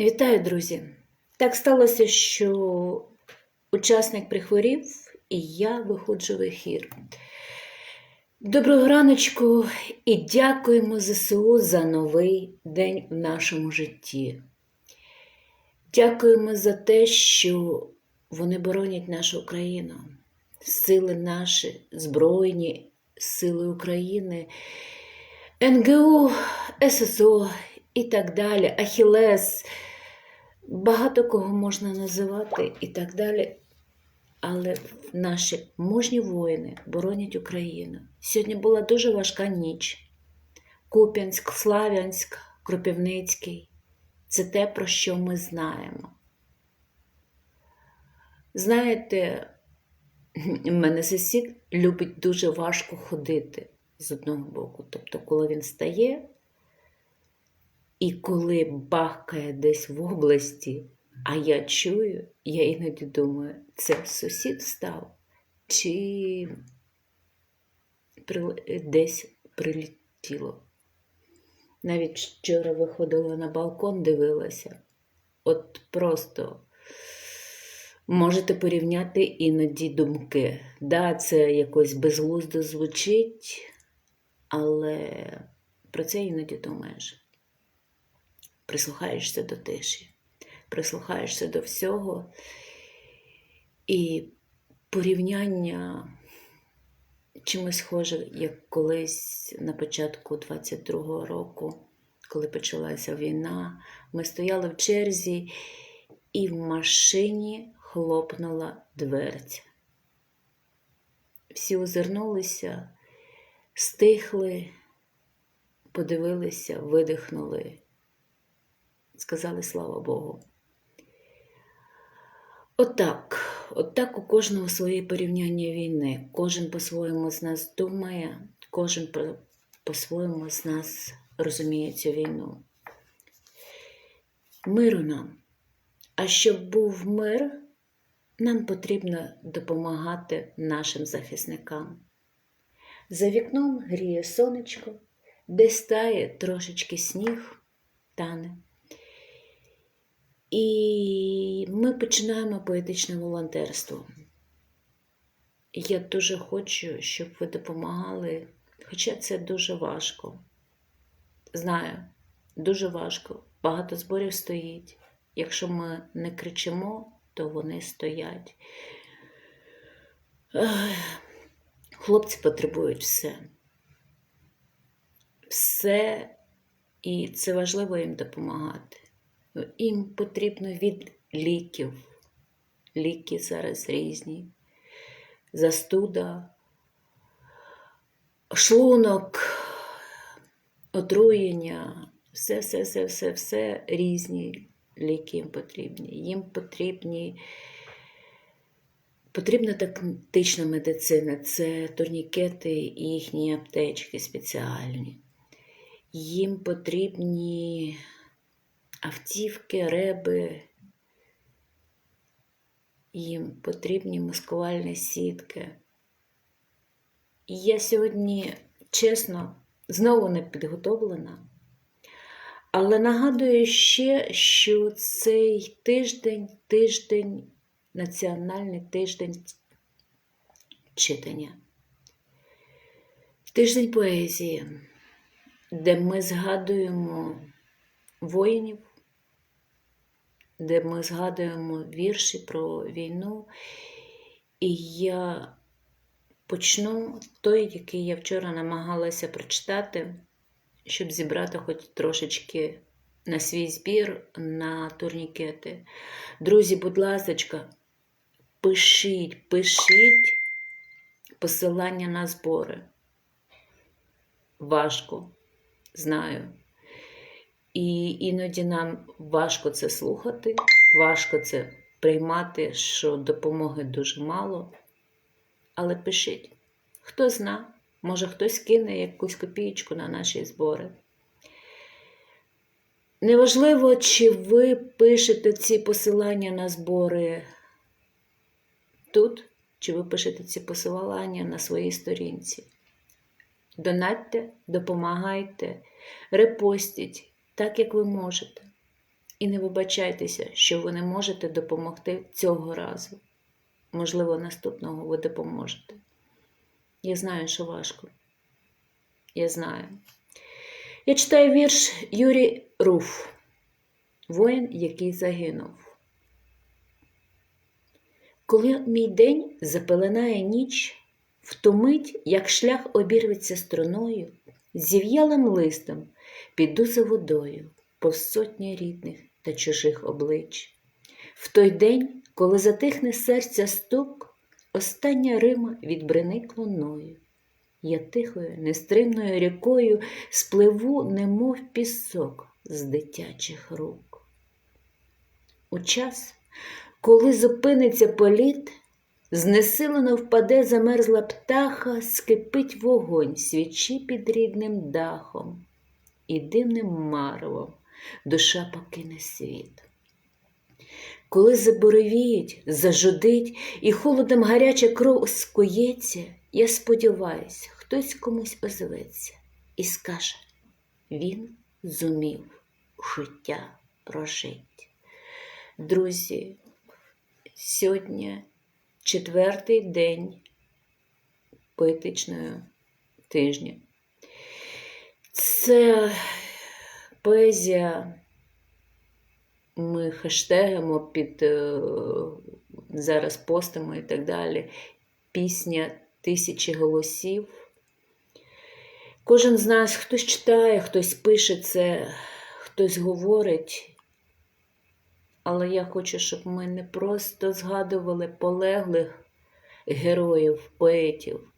Вітаю, друзі! Так сталося, що учасник прихворів, і я виходжу в ефір. Доброго раночку і дякуємо ЗСУ за новий день в нашому житті. Дякуємо за те, що вони боронять нашу Україну, сили наші, Збройні Сили України, НГУ, ССО і так далі, Ахілес. Багато кого можна називати і так далі. Але наші мужні воїни боронять Україну. Сьогодні була дуже важка ніч. Куп'янськ, Славянськ, Кропивницький це те, про що ми знаємо. Знаєте, в мене сусід любить дуже важко ходити з одного боку. Тобто, коли він стає, і коли бахкає десь в області, а я чую, я іноді думаю, це сусід став, чи десь прилетіло. Навіть вчора виходила на балкон, дивилася. От просто можете порівняти іноді думки. Да, це якось безглуздо звучить, але про це іноді думаєш прислухаєшся до тиші, прислухаєшся до всього. І порівняння чимось схоже, як колись на початку 22-го року, коли почалася війна, ми стояли в черзі, і в машині хлопнула дверця. Всі озирнулися, стихли, подивилися, видихнули сказали слава Богу. Отак, отак у кожного своє порівняння війни. Кожен по-своєму з нас думає, кожен по- по-своєму з нас розуміє цю війну. Миру нам. А щоб був мир, нам потрібно допомагати нашим захисникам. За вікном гріє сонечко, десь тає трошечки сніг, тане. І ми починаємо поетичне волонтерство. Я дуже хочу, щоб ви допомагали, хоча це дуже важко. Знаю, дуже важко. Багато зборів стоїть. Якщо ми не кричимо, то вони стоять. Хлопці потребують все. Все, і це важливо їм допомагати. Їм потрібно від ліків. Ліки зараз різні. Застуда, шлунок, отруєння, все, все, все, все, все різні ліки їм потрібні. Їм потрібні. Потрібна тактична медицина, це турнікети і їхні аптечки спеціальні. Їм потрібні автівки, реби, їм потрібні маскувальні сітки. І я сьогодні, чесно, знову не підготовлена, але нагадую ще, що цей тиждень, тиждень, національний тиждень читання, тиждень поезії, де ми згадуємо воїнів, де ми згадуємо вірші про війну. І я почну той, який я вчора намагалася прочитати, щоб зібрати хоч трошечки на свій збір на турнікети. Друзі, будь ласка, пишіть, пишіть посилання на збори. Важко, знаю. І іноді нам важко це слухати, важко це приймати, що допомоги дуже мало. Але пишіть, хто зна, може хтось кине якусь копійку на наші збори. Неважливо, чи ви пишете ці посилання на збори тут, чи ви пишете ці посилання на своїй сторінці. Донатьте, допомагайте, репостіть так, як ви можете. І не вибачайтеся, що ви не можете допомогти цього разу. Можливо, наступного ви допоможете. Я знаю, що важко. Я знаю. Я читаю вірш Юрій Руф, воїн, який загинув. Коли мій день запеленає ніч, втомить, як шлях обірветься струною, зів'ялим листом піду за водою повз сотні рідних та чужих облич. В той день, коли затихне серця стук, остання Рима відбрини клоною. Я тихою, нестримною рікою спливу, немов пісок з дитячих рук. У час, коли зупиниться політ, знесилено впаде замерзла птаха, скипить вогонь свічі під рідним дахом, і дивним марвом душа покине світ. Коли заборовіють, зажудить, і холодом гаряча кров скується, я сподіваюся, хтось комусь озветься і скаже, він зумів життя прожить. Друзі, сьогодні четвертий день поетичної тижня. Це поезія. Ми хештегимо під е, зараз постимо і так далі. Пісня тисячі голосів. Кожен з нас хтось читає, хтось пише це, хтось говорить. Але я хочу, щоб ми не просто згадували полеглих героїв, поетів.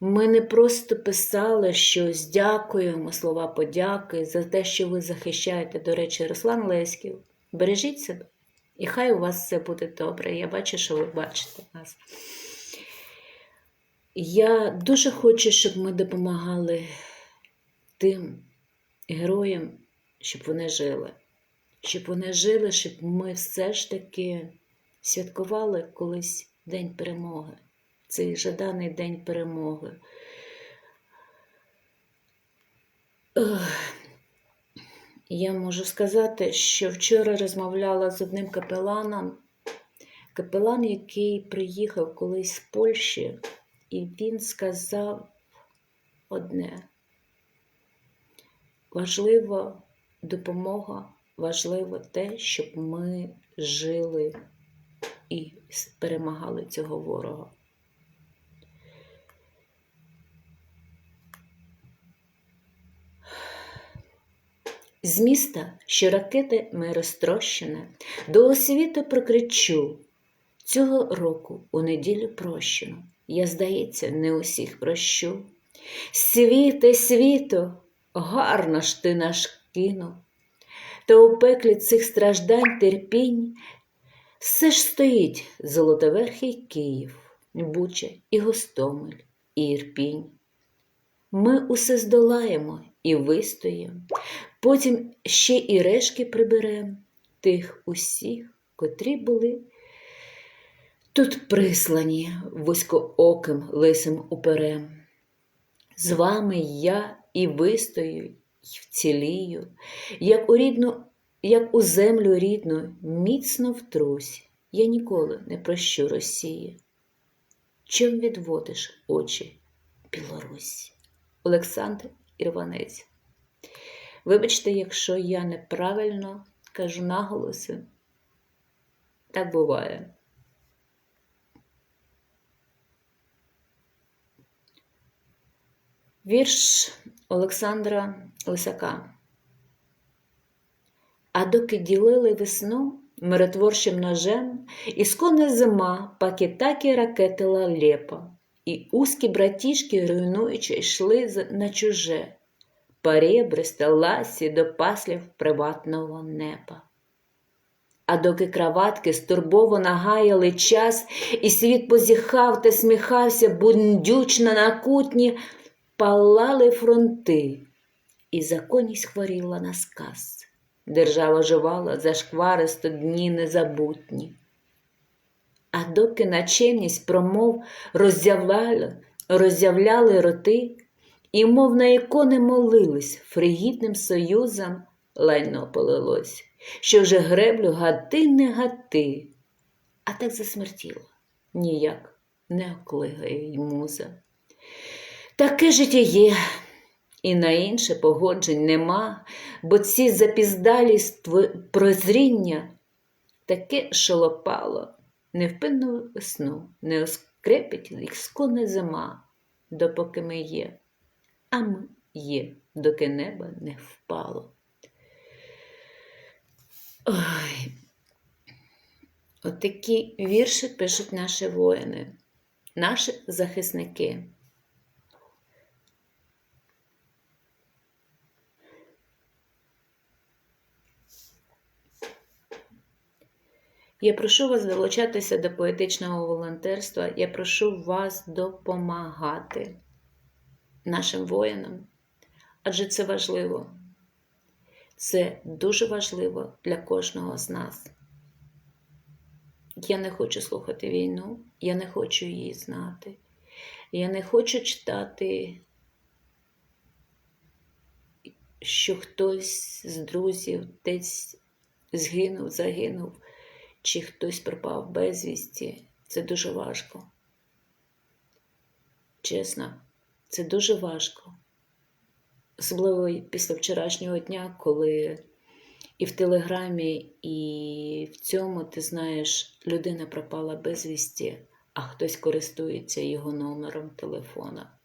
Ми не просто писали щось, дякуємо, слова подяки за те, що ви захищаєте. До речі, Руслан Леськів. Бережіть себе, і хай у вас все буде добре. Я бачу, що ви бачите нас. Я дуже хочу, щоб ми допомагали тим героям, щоб вони жили. Щоб вони жили, щоб ми все ж таки святкували колись День перемоги цей жаданий день перемоги. Я можу сказати, що вчора розмовляла з одним капеланом, капелан, який приїхав колись з Польщі, і він сказав одне: важлива допомога, важливо те, щоб ми жили і перемагали цього ворога. З міста, що ракети ми розтрощене, до освіти прокричу. Цього року у неділю прощено, я, здається, не усіх прощу. Світе, світо, гарно ж ти наш кинув, та у пеклі цих страждань терпінь все ж стоїть золотоверхий Київ, Буча і Гостомель, і Ірпінь. Ми усе здолаємо і вистоїмо. Потім ще і решки приберем тих усіх, котрі були тут прислані вузькооким лисим уперем. З вами я і вистою, і вцілію, як у рідну, як у землю рідну, міцно втрусь, я ніколи не прощу Росії. Чим відводиш очі Білорусь? Олександр Ірванець Вибачте, якщо я неправильно кажу наголоси, так буває. Вірш Олександра Лисака. А доки ділили весну миротворчим ножем, ісконна зима пакетаки ракетила лепа, і узкі братішки, руйнуючи, йшли на чуже поребриста ласі до паслів приватного неба. А доки краватки стурбовано гаяли час, і світ позіхав та сміхався бундючно на кутні, палали фронти, і законність хворіла на сказ. Держава жувала за шкваристо дні незабутні. А доки начемність промов роззявляли, роззявляли роти, і, мов на ікони молились фригідним союзам, лайно полилось, що вже греблю гати не гати, а так засмертіло, ніяк не оклигає й муза. Таке життя є, і на інше погоджень нема, бо ці запіздалість прозріння таке шолопало, невпинну весну, не оскрепить їх склоне зима, допоки ми є, а ми є, доки небо не впало. Ой. От вірші пишуть наші воїни, наші захисники. Я прошу вас долучатися до поетичного волонтерства. Я прошу вас допомагати нашим воїнам, адже це важливо. Це дуже важливо для кожного з нас. Я не хочу слухати війну, я не хочу її знати. Я не хочу читати, що хтось з друзів десь згинув, загинув, чи хтось пропав безвісті. Це дуже важко. Чесно, це дуже важко. Особливо після вчорашнього дня, коли і в Телеграмі, і в цьому, ти знаєш, людина пропала безвісті, а хтось користується його номером телефона.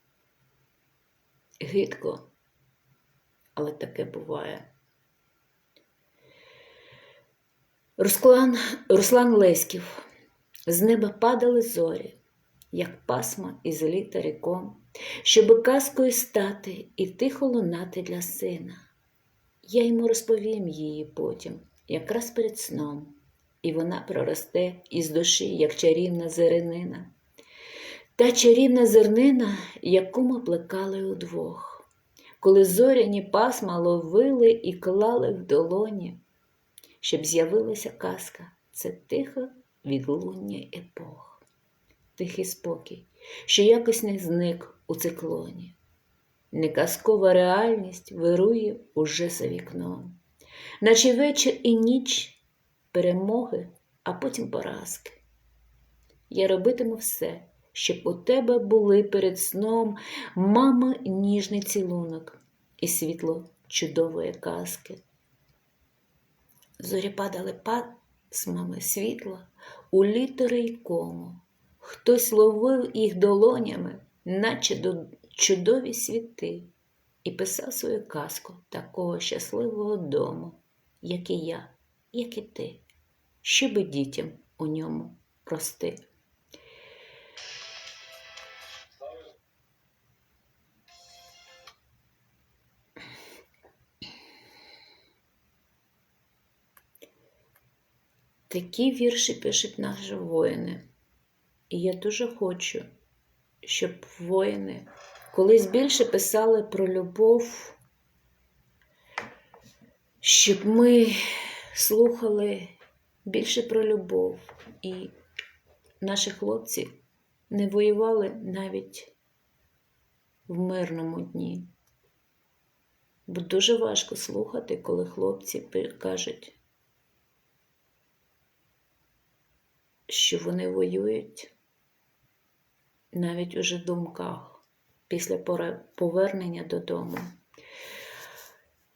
Гидко, але таке буває. Руслан, Руслан Леськів. З неба падали зорі, як пасма із літа ріком, щоби казкою стати і тихо лунати для сина. Я йому розповім її потім, якраз перед сном, і вона проросте із душі, як чарівна зернина. Та чарівна зернина, яку ми плекали удвох, коли зоряні пасма ловили і клали в долоні, щоб з'явилася казка, це тихе відлуння епох, тихий спокій, що якось не зник у циклоні. Неказкова реальність вирує уже за вікном, наче вечір і ніч перемоги, а потім поразки. Я робитиму все, щоб у тебе були перед сном мама ніжний цілунок і світло чудової казки. Зорі падали пасмами світла у літери й кому. Хтось ловив їх долонями, наче до чудові світи, і писав свою казку такого щасливого дому, як і я, як і ти, щоби дітям у ньому рости. Такі вірші пишуть наші воїни. І я дуже хочу, щоб воїни колись більше писали про любов, щоб ми слухали більше про любов, і наші хлопці не воювали навіть в мирному дні. Бо дуже важко слухати, коли хлопці кажуть, що вони воюють навіть уже в думках після повернення додому.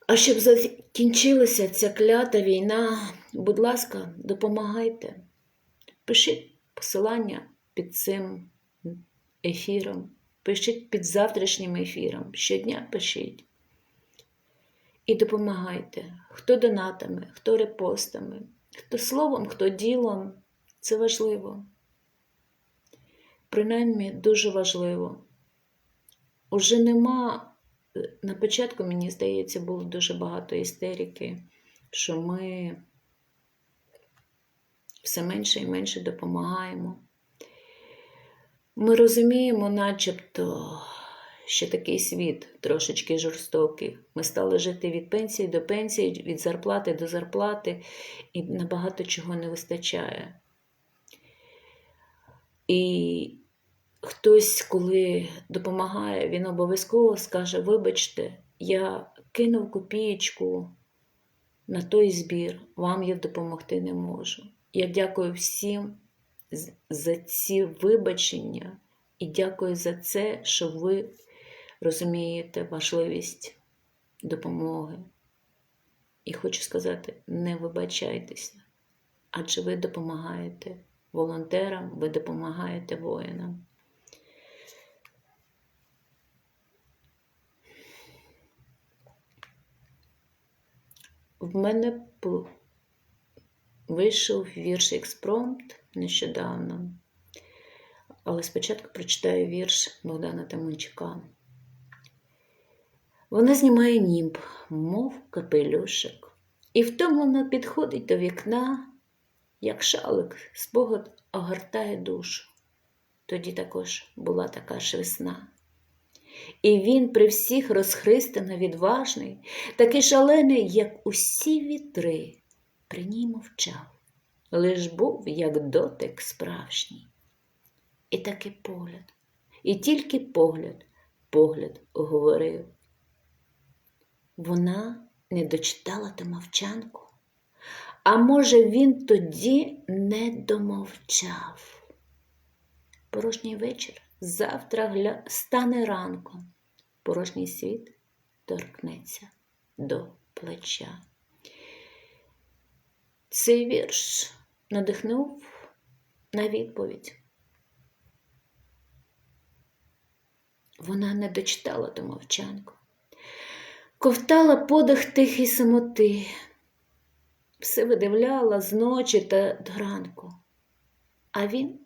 А щоб закінчилася ця клята війна, будь ласка, допомагайте. Пишіть посилання під цим ефіром, пишіть під завтрашнім ефіром. Щодня пишіть. І допомагайте, хто донатами, хто репостами, хто словом, хто ділом. Це важливо. Принаймні дуже важливо. Уже нема, на початку, мені здається, було дуже багато істерики, що ми все менше і менше допомагаємо. Ми розуміємо, начебто, що такий світ трошечки жорстокий. Ми стали жити від пенсії до пенсії, від зарплати до зарплати, і набагато чого не вистачає. І хтось, коли допомагає, він обов'язково скаже: Вибачте, я кинув копієчку на той збір, вам я допомогти не можу. Я дякую всім за ці вибачення і дякую за це, що ви розумієте важливість допомоги. І хочу сказати, не вибачайтеся, адже ви допомагаєте волонтерам, ви допомагаєте воїнам. В мене вийшов вірш експромт нещодавно, але спочатку прочитаю вірш Богдана Таманчука. Вона знімає німб, мов капелюшок, і втомлено підходить до вікна, як шалик, спогад огортає душу. Тоді також була така ж весна. І він при всіх розхристано відважний, такий шалений, як усі вітри, при ній мовчав, лиш був, як дотик справжній. І такий погляд, і тільки погляд, погляд говорив. Вона не дочитала та мовчанку, а може, він тоді не домовчав. Порожній вечір завтра гля... стане ранком, порожній світ торкнеться до плеча. Цей вірш надихнув на відповідь. Вона не дочитала ту мовчанку, ковтала подих тихий самоти, видивляла з ночі та до ранку, а він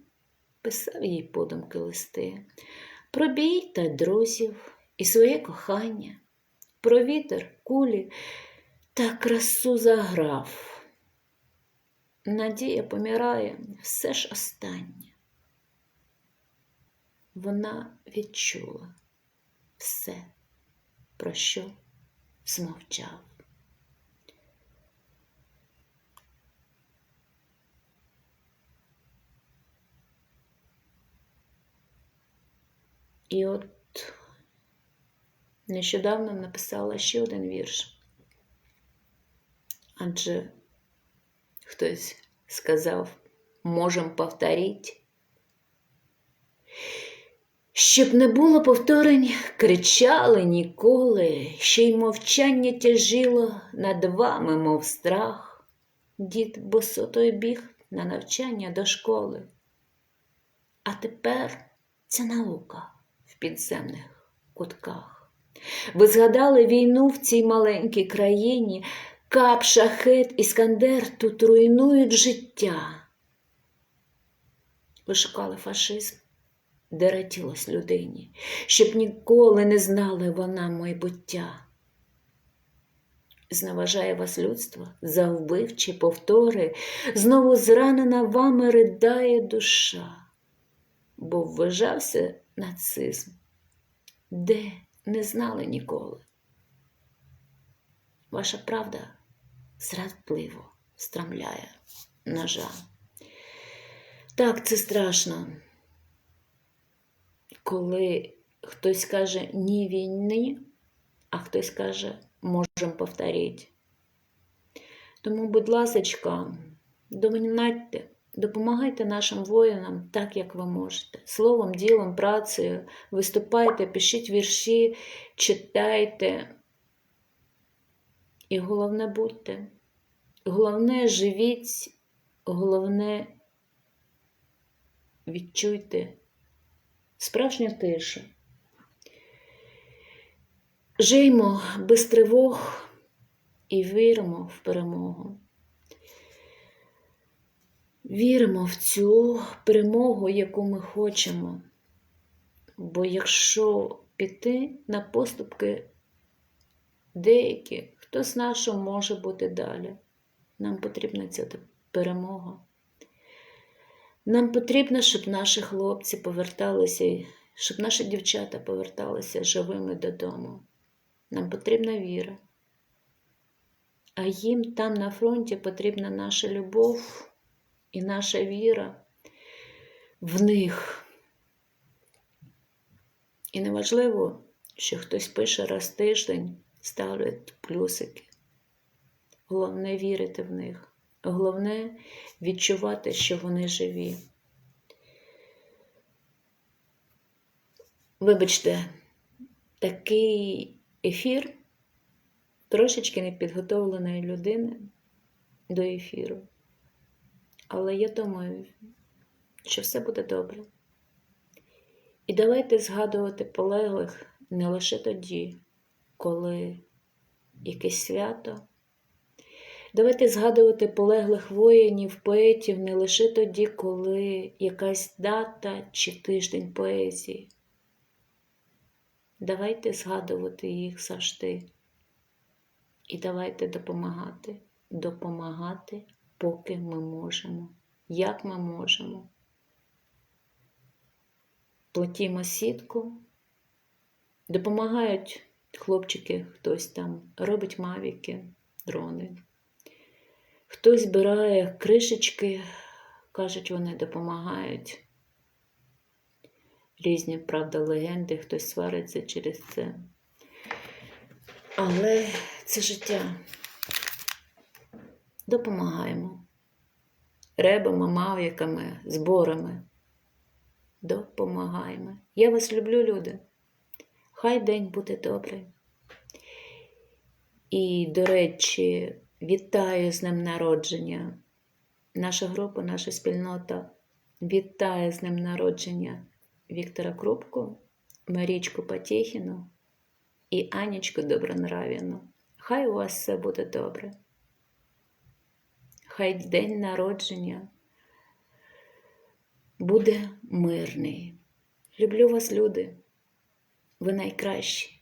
писав їй подумки листи про бій та друзів і своє кохання, про вітер, кулі та красу заграв. Надія помирає все ж останнє. Вона відчула все, про що змовчав. І от нещодавно написала ще один вірш. Адже хтось сказав, можем повторіть. Щоб не було повторень, кричали ніколи, ще й мовчання тяжило над вами, мов страх. Дід босотою біг на навчання до школи. А тепер це наука в підземних кутках. Ви згадали війну в цій маленькій країні, кап, шахет, іскандер тут руйнують життя. Ви шукали фашизм, де раділось людині, щоб ніколи не знали вона майбуття. Зневажає вас людство за вбивчі повтори, знову зранена вами ридає душа, бо вважався нацизм, де не знали ніколи. Ваша правда зрадливо страмляє ножа. Так, це страшно, коли хтось каже ні війни, а хтось каже, можемо повторити. Тому, будь ласочка, домінайте, допомагайте нашим воїнам так, як ви можете. Словом, ділом, працею, виступайте, пишіть вірші, читайте. І головне будьте. Головне живіть, головне відчуйте справжню тишу. Жиймо без тривог і віримо в перемогу. Віримо в цю перемогу, яку ми хочемо. Бо якщо піти на поступки деякі, хто з нашого може бути далі, нам потрібна ця перемога. Нам потрібно, щоб наші хлопці поверталися, щоб наші дівчата поверталися живими додому. Нам потрібна віра. А їм там на фронті потрібна наша любов і наша віра в них. І неважливо, що хтось пише раз в тиждень, ставлять плюсики. Головне вірити в них. Головне відчувати, що вони живі. Вибачте, такий ефір трошечки непідготовленої людини до ефіру. Але я думаю, що все буде добре. І давайте згадувати полеглих не лише тоді, коли якесь свято. Давайте згадувати полеглих воїнів, поетів не лише тоді, коли якась дата чи тиждень поезії. Давайте згадувати їх завжди. І давайте допомагати, допомагати, поки ми можемо, як ми можемо. Платімо сітку, допомагають хлопчики, хтось там робить мавіки, дрони. Хтось збирає кришечки, кажуть, вони допомагають. Різні, правда, легенди, хтось свариться через це. Але це життя. Допомагаємо. Ребами, мавіками, зборами. Допомагаємо. Я вас люблю, люди. Хай день буде добрий. І, до речі, вітаю з днем народження. Наша група, наша спільнота вітає з днем народження Віктора Крупку, Марічку Потєхіну і Анічку Добронравіну. Хай у вас все буде добре. Хай день народження буде мирний. Люблю вас, люди. Ви найкращі.